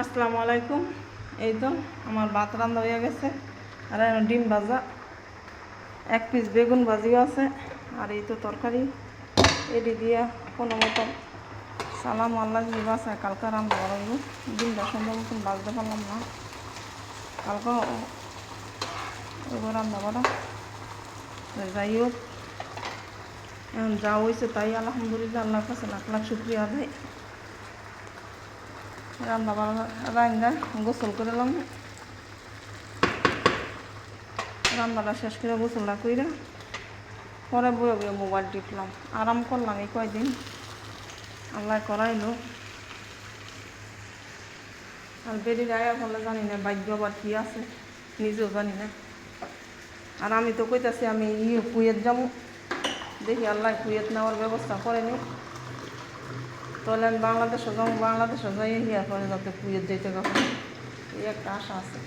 আসসালামু আলাইকুম। এই তো আমার ভাত রান্না হয়ে গেছে। আর ডিম ভাজা। এক পিস বেগুন ভাজিও আছে। আর এই তো তরকারি। এটি দিয়া কোনো মতন সালাম আল্লাহ বাসায় কালকে রান্না করা হইব ডিমটা সুন্দর মতন ভাজতে পারলাম না। কালকে এবার রান্না করা। যাই হোক যা হয়েছে তাই আলহামদুলিল্লাহ, আল্লাহর কাছে লাখ লাখ শুক্রিয়া আদায়। রান্না বান্না, রান্না, গোসল করে এলাম রান্নাটা শেষ করে গোসলটা কইরা পরে বয়ে বয়ে মোবাইল টিপলাম। আরাম করলাম এই কয়দিন। আল্লাহ করাইলো। আর বেরিয়ে আয়া ফলে জানি না, ভাগ্য আবার কি আছে, নিজেও জানি না। আর আমি তো কইতাছি আমি ই কুয়েত যাব। দেখি আল্লাহ কুয়েত নেওয়ার ব্যবস্থা করেনি আমি বাংলাদেশে যাব বাংলাদেশে যাই হিয়া পরে যাতে কুয়েত যেতে কখন এই একটা আশা আছে।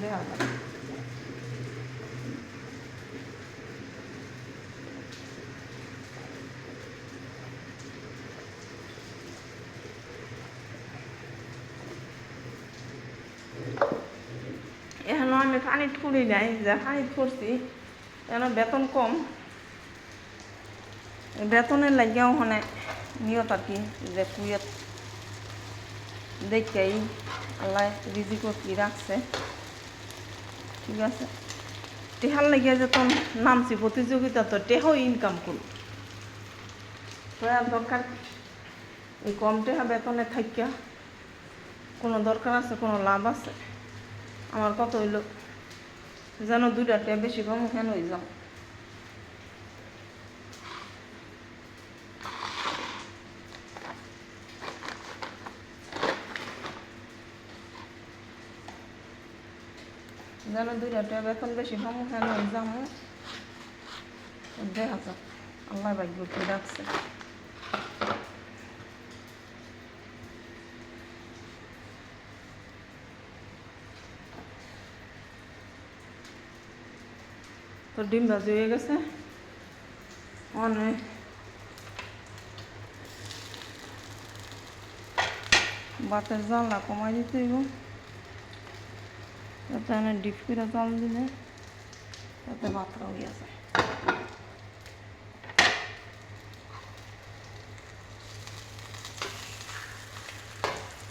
দেখা যাক। এখনও আমি পানি ফুরি নাই, যা পানি ফুরছি এখন বেতন কম। বেতনের লাগিয়াও মানে নিয়ত আর যে কুয়েত দেখেই আল্লাহ রিজিকও কি রাখছে। ঠিক আছে? টেহার লাগিয়া যে তোর নামছি, প্রতিযোগিতা তো টেহাও ইনকাম করব তো আর দরকার এই কম টেহা বেতনে থাকিয়া কোনো দরকার আছে, কোনো লাভ আছে? আমার কত হইল? যেন দুইটা টেয়া বেশি কম কেন হয়ে যাও। যেন দুইটা টেয়া বেতন বেশি কেন হয়ে যাও দেখা যাক, আল্লাহ ভাগ্য কি রাখছে তো ডিম ভাজি হয়ে গেছে? অনেক ভাতের জালটা কমাই দিতে যাতে আমি ডিপ করে জাল দিলে তাতে ভাতটা হয়ে যায়।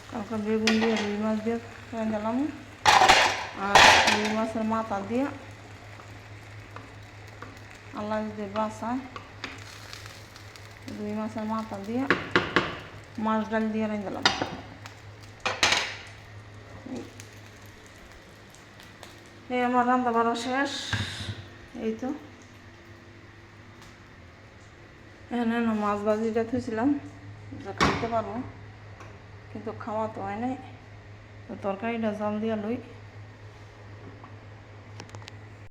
কালকে বেগুন দিয়ে রুই মাছ দিয়ে গেলাম আর রুই মাছের মাথা দিয়ে আল্লাহ যদি বাসায় রুই মাছের মাথা দিয়ে মাছ ডাল দিয়ে রেখে এই আমার রান্না বাড়া শেষ। এই তো। এখানে মাছ ভাজিটা থুইছিলাম। খাইতে পারব। কিন্তু খাওয়া তো হয় নাই। তরকারিটা জল দিয়ে লই।